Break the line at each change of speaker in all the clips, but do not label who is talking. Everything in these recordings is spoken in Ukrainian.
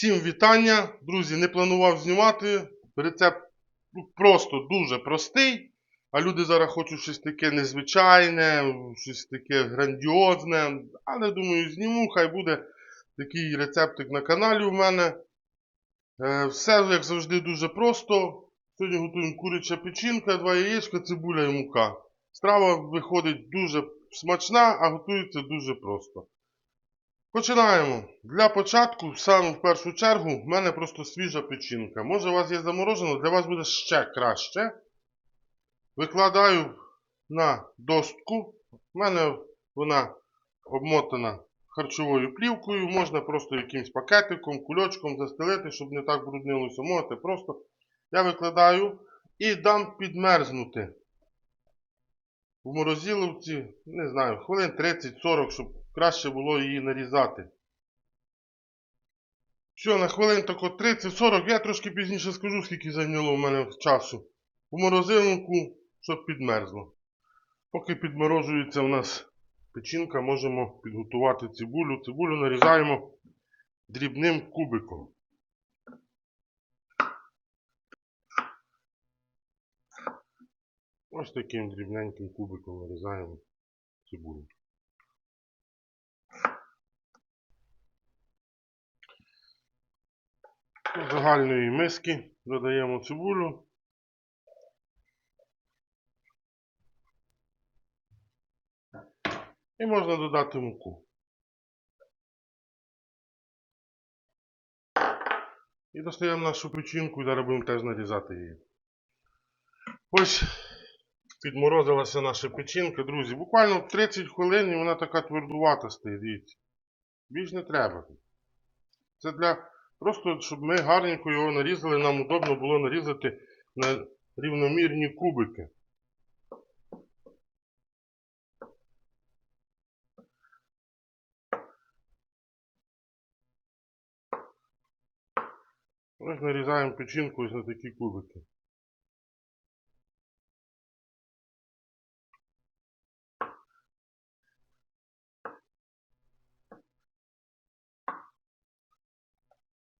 Всім вітання, друзі. Не планував знімати. Рецепт ну, просто дуже простий. А люди зараз хочуть щось таке незвичайне, щось таке грандіозне. Але думаю, зніму, хай буде такий рецептик на каналі у мене. Е, Все, як завжди, дуже просто. Сьогодні готуємо куряча печінка, два яєчка, цибуля і мука. Страва виходить дуже смачна, а готується дуже просто. Починаємо. Для початку, саме в першу чергу, в мене просто свіжа печінка. Може, у вас є заморожена, для вас буде ще краще. Викладаю на достку. У мене вона обмотана харчовою плівкою. Можна просто якимсь пакетиком, кульочком застелити, щоб не так бруднилося. Можете просто. Я викладаю і дам підмерзнути. В морозиловці, не знаю, хвилин 30-40, щоб краще було її нарізати. Все, на хвилин тако 30-40, я трошки пізніше скажу, скільки зайняло в мене часу. В морозилку, щоб підмерзло. Поки підморожується у нас печінка, можемо підготувати цибулю. Цибулю нарізаємо дрібним кубиком. Ось таким дрібненьким кубиком нарізаємо цибулю. До загальної миски додаємо цибулю. І можна додати муку. І достаємо нашу печінку і зараз будемо теж нарізати її. Ось підморозилася наша печінка, друзі. Буквально 30 хвилин і вона така твердувата стає, дивіться. Більш не треба. Це для просто, щоб ми гарненько його нарізали, нам удобно було нарізати на рівномірні кубики. Ось нарізаємо печінку ось на такі кубики.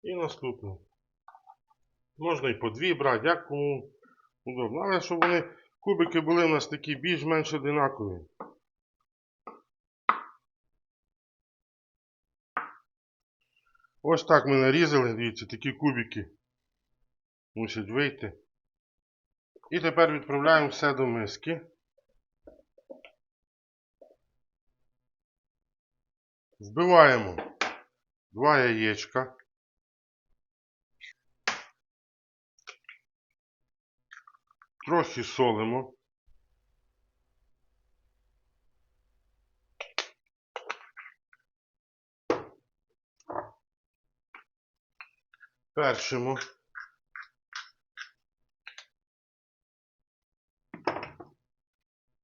І наступне. Можна і по дві брати, як кому удобно. Але щоб вони кубики були у нас такі більш-менш одинакові. Ось так ми нарізали, дивіться, такі кубики мусять вийти. І тепер відправляємо все до миски. Збиваємо два яєчка. Трохи солимо. Першимо.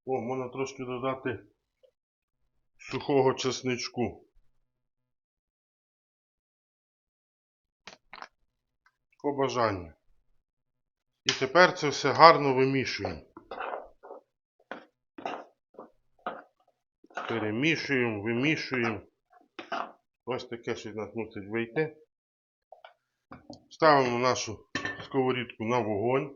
О, можна трошки додати сухого чесничку. По бажанню. І тепер це все гарно вимішуємо. Перемішуємо, вимішуємо. Ось таке щось нас мусить вийти. Ставимо нашу сковорідку на вогонь.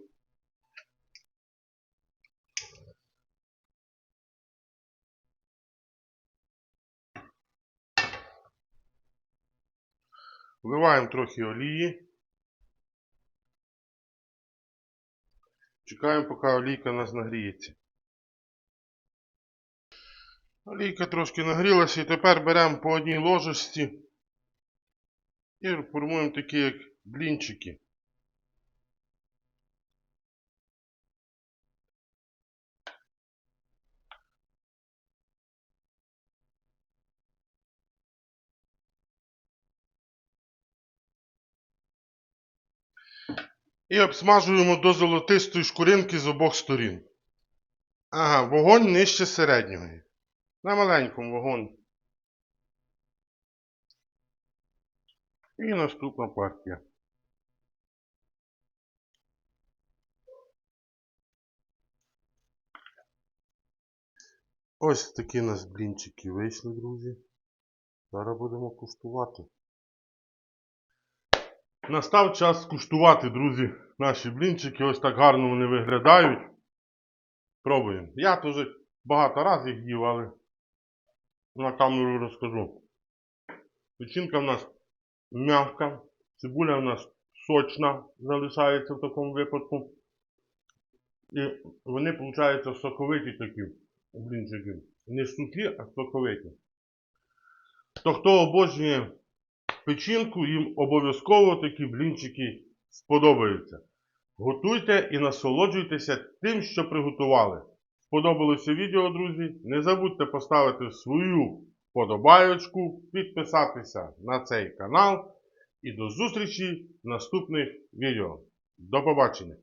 Вливаємо трохи олії. Чекаємо, поки олійка у нас нагріється. Олійка трошки нагрілася і тепер беремо по одній ложечці і формуємо такі як блінчики. І обсмажуємо до золотистої шкуринки з обох сторін. Ага, вогонь нижче середнього. На маленькому вогонь. І наступна партія. Ось такі у нас блінчики вийшли, друзі. Зараз будемо куштувати. Настав час скуштувати, друзі, наші блінчики. Ось так гарно вони виглядають. Пробуємо. Я теж багато разів їх їв, але на камеру розкажу. Печінка в нас м'яка, цибуля в нас сочна залишається в такому випадку. І вони, виходить, соковиті такі блінчики. Не сухі, а соковиті. То хто обожнює печінку, їм обов'язково такі блінчики сподобаються. Готуйте і насолоджуйтеся тим, що приготували. Сподобалося відео, друзі? Не забудьте поставити свою подобаєчку, підписатися на цей канал. І до зустрічі в наступних відео. До побачення!